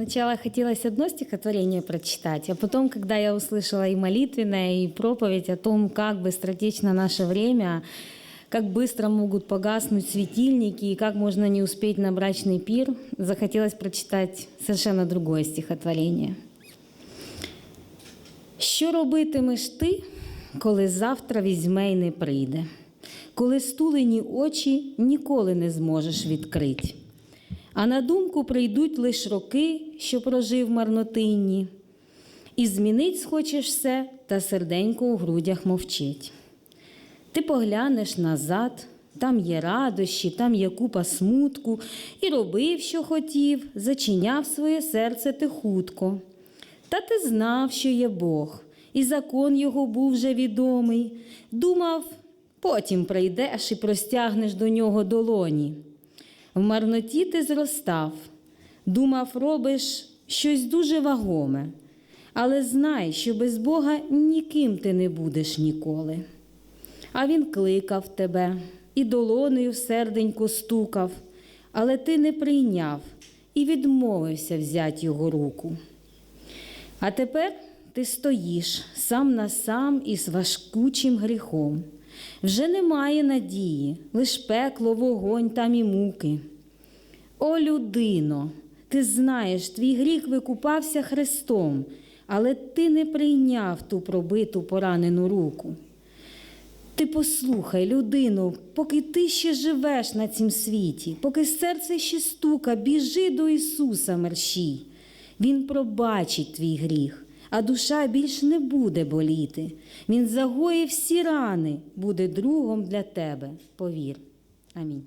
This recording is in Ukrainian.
Сначала хотелось одно стихотворение прочитать, а потом, когда я услышала и молитвенное, и проповедь о том, как быстротечно наше время, как быстро могут погаснуть светильники и как можно не успеть на брачный пир, захотелось прочитать совершенно другое стихотворение. Що робитимеш ти, коли завтра візьме й не прийде, коли стулені очі ніколи не зможеш відкрити? А на думку прийдуть лиш роки, що прожив марнотинні, і змінить схочеш все, та серденько у грудях мовчить. Ти поглянеш назад, там є радощі, там є купа смутку, і робив, що хотів, зачиняв своє серце ти хутко. Та ти знав, що є Бог, і закон його був вже відомий. Думав, потім прийдеш і простягнеш до нього долоні. В марноті ти зростав, думав, робиш щось дуже вагоме, але знай, що без Бога ніким ти не будеш ніколи. А він кликав тебе і долонею в серденько стукав, але ти не прийняв і відмовився взять його руку. А тепер ти стоїш сам на сам із важкучим гріхом. Вже немає надії, лиш пекло, вогонь там і муки. О, людино, ти знаєш, твій гріх викупався Христом, але ти не прийняв ту пробиту поранену руку. Ти послухай, людину, поки ти ще живеш на цім світі, поки серце ще стука, біжи до Ісуса мерщій. Він пробачить твій гріх, а душа більш не буде боліти. Він загоїв всі рани, буде другом для тебе. Повір. Амінь.